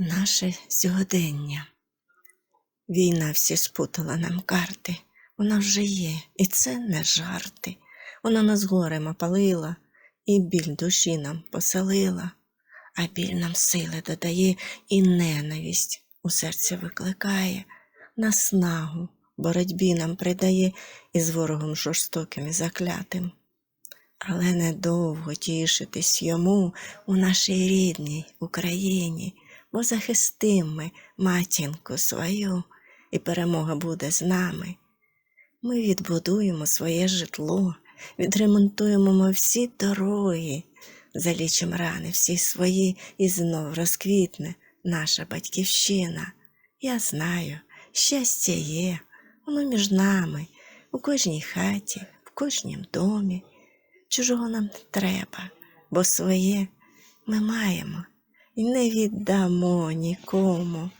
наше сьогодення. Війна всі спутала нам карти, вона вже є, і це не жарти. Вона нас горем опалила, і біль душі нам поселила, а біль нам сили додає, і ненависть у серці викликає, наснагу боротьбі нам придає із ворогом жорстоким і заклятим. Але недовго тішитись йому у нашій рідній Україні, бо захистим ми матінку свою, і перемога буде з нами. Ми відбудуємо своє житло, відремонтуємо ми всі дороги, залічимо рани всі свої, і знов розквітне наша батьківщина. Я знаю, щастя є, воно між нами, у кожній хаті, в кожнім домі. Чужого нам не треба, бо своє ми маємо і не віддамо нікому.